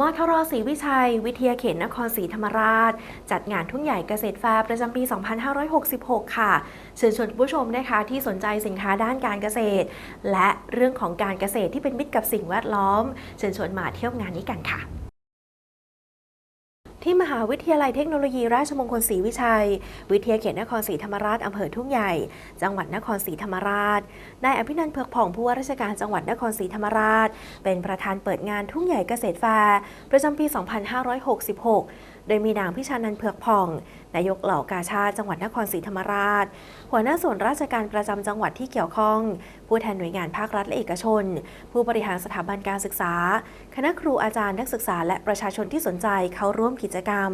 มทรศรีวิชัย วิทยาเขตนครศรีธรรมราช จัดงานทุ่งใหญ่เกษตรแฟร์ประจำปี 2566 ค่ะ เชิญชวนผู้ชมนะคะที่สนใจสินค้าด้านการเกษตร และเรื่องของการเกษตรที่เป็นมิตรกับสิ่งแวดล้อม เชิญชวนมาเที่ยวงานนี้กันค่ะ ที่มหาวิทยาลัยเทคโนโลยีราชมงคลศรีวิชัย วิทยาเขตนครศรีธรรมราชอำเภอทุ่งใหญ่ จังหวัดนครศรีธรรมราช นายอภินันท์เพือกผ่องผู้ว่าราชการจังหวัดนครศรีธรรมราช เป็นประธานเปิดงานทุ่งใหญ่เกษตรแฟร์ประจำปี 2566 โดยมีนางพิชานันท์เพือกผ่อง นายกเหล่ากาชาติจังหวัดนครศรีธรรมราช หัวหน้าส่วนราชการประจำจังหวัดที่เกี่ยวข้อง ผู้แทนหน่วยงานภาครัฐและเอกชน ผู้บริหารสถาบันการศึกษา คณะครูอาจารย์นักศึกษาและประชาชนที่สนใจเข้าร่วมกิจกรรม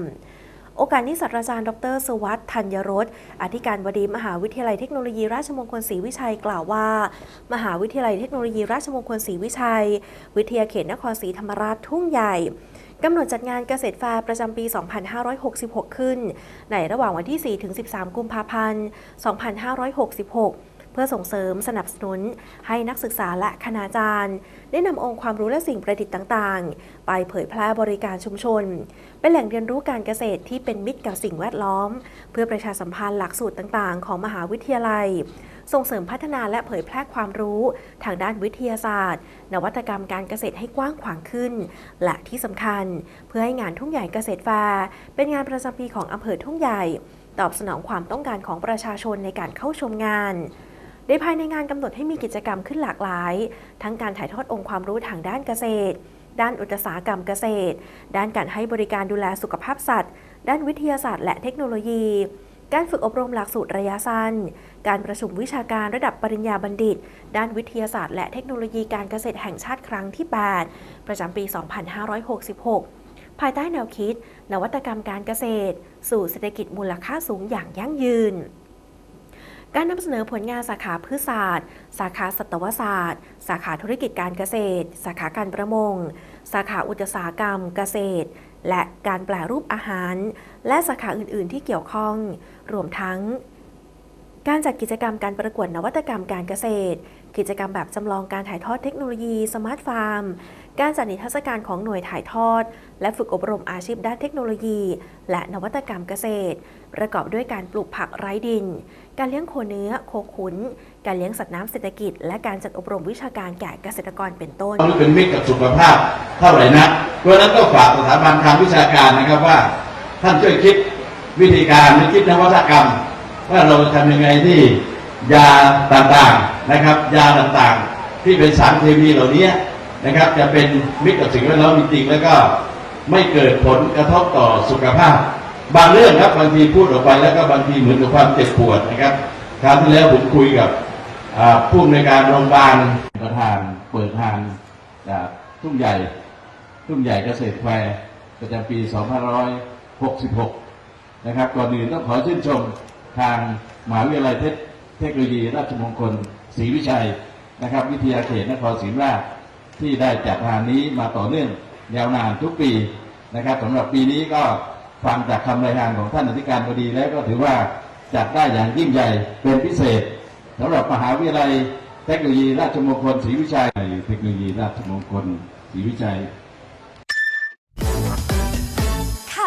โอกาสนี้ศาสตราจารย์ดรสุวัสด์ธัญรสอธิการบดีมหาวิทยาลัยเทคโนโลยีราชมงคลศรีวิชัยกล่าวว่า มหาวิทยาลัยเทคโนโลยีราชมงคลศรีวิชัย วิทยาเขตนครศรีธรรมราชทุ่งใหญ่ กำหนดจัดงานเกษตรแฟร์ประจำปี 2566 ขึ้น ในระหว่างวันที่ 4-13 กุมภาพันธ์ 2566 พื่อส่งเสริมสนับสนุน ให้นักศึกษาและคณาจารย์ ได้นำองค์ความรู้และสิ่งประดิษฐ์ต่างๆ ไปเผยแพร่บริการชุมชน เป็นแหล่งเรียนรู้การเกษตรที่เป็นมิตรกับสิ่งแวดล้อม เพื่อประชาสัมพันธ์หลักสูตรต่างๆ ของมหาวิทยาลัย ส่งเสริมพัฒนาและเผยแพร่ความรู้ ทางด้านวิทยาศาสตร์ นวัตกรรมการเกษตรให้กว้างขวางขึ้น และที่สำคัญ เพื่อให้งานทุ่งใหญ่เกษตรแฟร์เป็นงานประจำปีของอำเภอทุ่งใหญ่ตอบสนองความต้องการของประชาชนในการเข้าชมงาน โดยภายในงานกำหนดให้มีกิจกรรมขึ้นหลากหลาย ทั้งการถ่ายทอดองค์ความรู้ทางด้านเกษตร ด้านอุตสาหกรรมเกษตร ด้านการให้บริการดูแลสุขภาพสัตว์ ด้านวิทยาศาสตร์และเทคโนโลยี การฝึกอบรมหลักสูตรระยะสั้น การประชุมวิชาการระดับปริญญาบัณฑิต ด้านวิทยาศาสตร์และเทคโนโลยีการเกษตรแห่งชาติครั้งที่ 8 ประจำปี 2566ภายใต้แนวคิด นวัตกรรมการเกษตร สู่เศรษฐกิจมูลค่าสูงอย่างยั่งยืน การนำเสนอผลงานสาขาพืชศาสตร์ สาขาสัตวศาสตร์ สาขาธุรกิจการเกษตร สาขาการประมง สาขาอุตสาหกรรมเกษตร และการแปลรูปอาหาร และสาขาอื่น ๆ ที่เกี่ยวข้อง รวมทั้ง การจัดกิจกรรมการประกวดนวัตกรรมการเกษตร กิจกรรมแบบจำลองการถ่ายทอดเทคโนโลยีสมาร์ทฟาร์ม การจัดนิทรรศการของหน่วยถ่ายทอด และฝึกอบรมอาชีพด้านเทคโนโลยี และนวัตกรรมเกษตร ประกอบด้วยการปลูกผักไร้ดิน การเลี้ยงโคเนื้อ โคขุน การเลี้ยงสัตว์น้ำเศรษฐกิจ และการจัดอบรมวิชาการแก่เกษตรกรเป็นต้นหรือเป็นมิตรกับสุขภาพเท่าไหร่นักเพราะนั้นก็ฝากสถาบันทางวิชาการนะครับว่า ท่านช่วยคิดวิธีการคิดนวัตกรรม ว่าเราจะทำยังไงที่ยาต่างๆนะครับ ยาต่างๆ ที่เป็นสารเคมีเหล่านี้นะครับ จะเป็นมิตรกับสิ่งแวดล้อมจริงๆแล้วก็ไม่เกิดผลกระทบต่อสุขภาพ บางเรื่องครับบางทีพูดออกไปแล้วก็บางทีเหมือนกับความเจ็บปวดนะครับคราวที่แล้วผมคุยกับผู้อำนวยการโรงพยาบาลประธานเปิดงานจากทุ่งใหญ่ทุ่งใหญ่เกษตรแฟร์ประจำปี 2566 นะครับก่อนอื่นต้องขอชื่นชม ทางมหาวิทยาลัยเทคโนโลยีราชมงคลศรีวิชัยนะครับ วิทยาเขตนครศรีธรรมราชที่ได้จัดงานนี้มาต่อเนื่องยาวนานทุกปีนะครับสำหรับปีนี้ก็ฟังจากคำรายงานของท่านอธิการบดีแล้วก็ถือว่าจัดได้อย่างยิ่งใหญ่เป็นพิเศษสำหรับมหาวิทยาลัยเทคโนโลยีราชมงคลศรีวิชัย เทคโนโลยีราชมงคลศรีวิชัย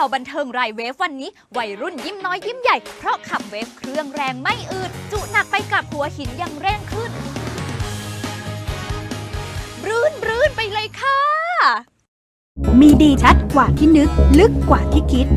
าวบันเทิงรายเวฟวันนี้ วัยรุ่นยิ้มน้อยยิ้มใหญ่ เพราะขับเวฟเครื่องแรงไม่อืด จุหนักไปกับหัวหินยังเร่งขึ้น รื้นรื้นไปเลยค่ะ มีดีชัดกว่าที่นึก ลึกกว่าที่คิด